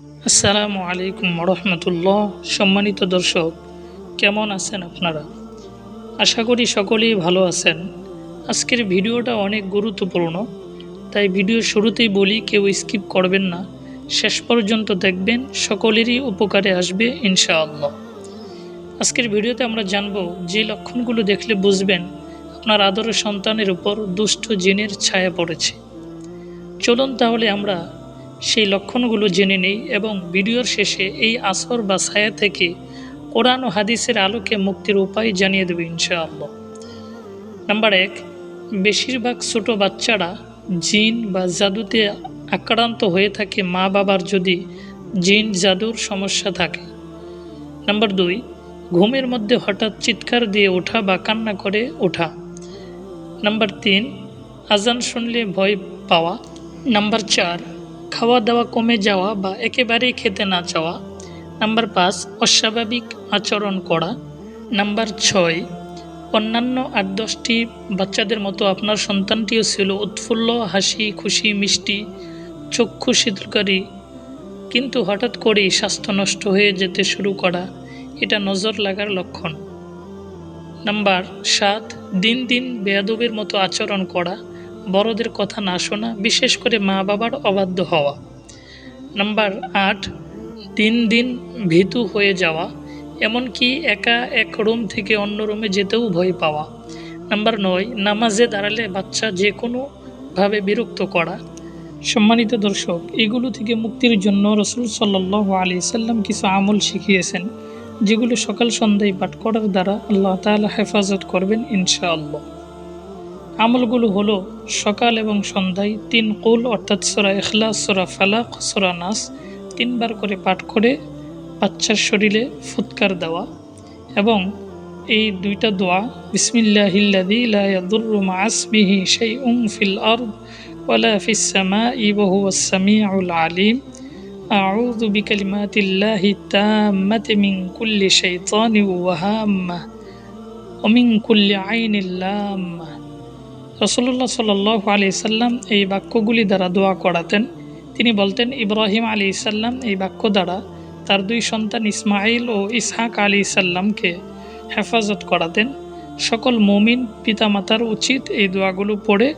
আসসালামু আলাইকুম রহমতুল্লাহ সম্মানিত দর্শক, কেমন আছেন আপনারা? আশা করি সকলেই ভালো আছেন। আজকের ভিডিওটা অনেক গুরুত্বপূর্ণ, তাই ভিডিও শুরুতেই বলি, কেউ স্কিপ করবেন না। শেষ পর্যন্ত দেখবেন, সকলেরই উপকারে আসবে ইনশাআল্লাহ। আজকের ভিডিওতে আমরা জানব, যে লক্ষণগুলো দেখলে বুঝবেন আপনার আদর সন্তানের উপর দুষ্ট জিনের ছায়া পড়েছে। চলুন তাহলে আমরা সেই লক্ষণগুলো জেনে নেই এবং ভিডিওর শেষে এই আসর বা ছায়া থেকে কোরআন ও হাদিসের আলোকে মুক্তির উপায় জানিয়ে দেবে ইনশাআল্লাহ। নাম্বার এক, বেশিরভাগ ছোট বাচ্চারা জিন বা জাদুতে আক্রান্ত হয়ে থাকে মা বাবার যদি জিন জাদুর সমস্যা থাকে। নাম্বার দুই, ঘুমের মধ্যে হঠাৎ চিৎকার দিয়ে ওঠা বা কান্না করে ওঠা। নাম্বার তিন, আজান শুনলে ভয় পাওয়া। নাম্বার চার খাওয়া দাওয়া কমে যাওয়া বা একেবারেই খেতে না চাওয়া। নাম্বার পাঁচ, অস্বাভাবিক আচরণ করা। নাম্বার ছয়, অন্যান্য আট দশটি বাচ্চাদের মতো আপনার সন্তানটিও ছিল উৎফুল্ল, হাসি, খুশি, মিষ্টি, চক্ষু শীতলকারী। কিন্তু হঠাৎ করেই স্বাস্থ্য নষ্ট হয়ে যেতে শুরু করা, এটা নজর লাগার লক্ষণ। নাম্বার সাত, দিন দিন বেয়াদবের মতো আচরণ করা। বড়দের কথা না শোনা, বিশেষ করে মা বাবার অবাধ্য হওয়া। নাম্বার আট দিন দিন ভীতু হয়ে যাওয়া, এমনকি একা এক রুম থেকে অন্য রুমে যেতেও ভয় পাওয়া। নাম্বার নয়, নামাজে দাঁড়ালে বাচ্চা যে কোনোভাবে বিরক্ত করা। সম্মানিত দর্শক, এগুলো থেকে মুক্তির জন্য রসুল সাল্লাহ আলি সাল্লাম কিছু আমল শিখিয়েছেন, যেগুলো সকাল সন্ধ্যায় পাঠ করার দ্বারা আল্লাহ তাআলা হেফাজত করবেন ইনশাআল্লাহ। আমলগুলো হলো সকাল এবং সন্ধ্যায় তিন কুল, অর্থাৎ সোরা এখলা সোরা ফালাক, সোরা নাস, তিনবার করে পাঠ করে বাচ্চার শরীরে ফুৎকার দেওয়া এবং এই দুইটা দোয়া বিসমিল্লাহিল্লাদি লা ইয়াদুররু মা আসমিহি শাইউন ফিল আরদ ওয়ালা ফিস সামাই ওয়া হুয়াস সামিউল আলিম। তাম্মাতি মিন কুল্লি শাইতানিন ওয়া হাম্মা ওয়া মিন কুল্লি আইনিল লাম্মা রসল্লাহ সাল্লাহ আলি সাল্লাম এই বাক্যগুলি দ্বারা দোয়া করাতেন। তিনি বলতেন, ইব্রাহিম আলী ইসাল্লাম এই বাক্য দ্বারা তার দুই সন্তান ইসমাইল ও ইসহাক আলী সাল্লামকে হেফাজত করাতেন। সকল মমিন পিতামাতার উচিত এই দোয়াগুলো পড়ে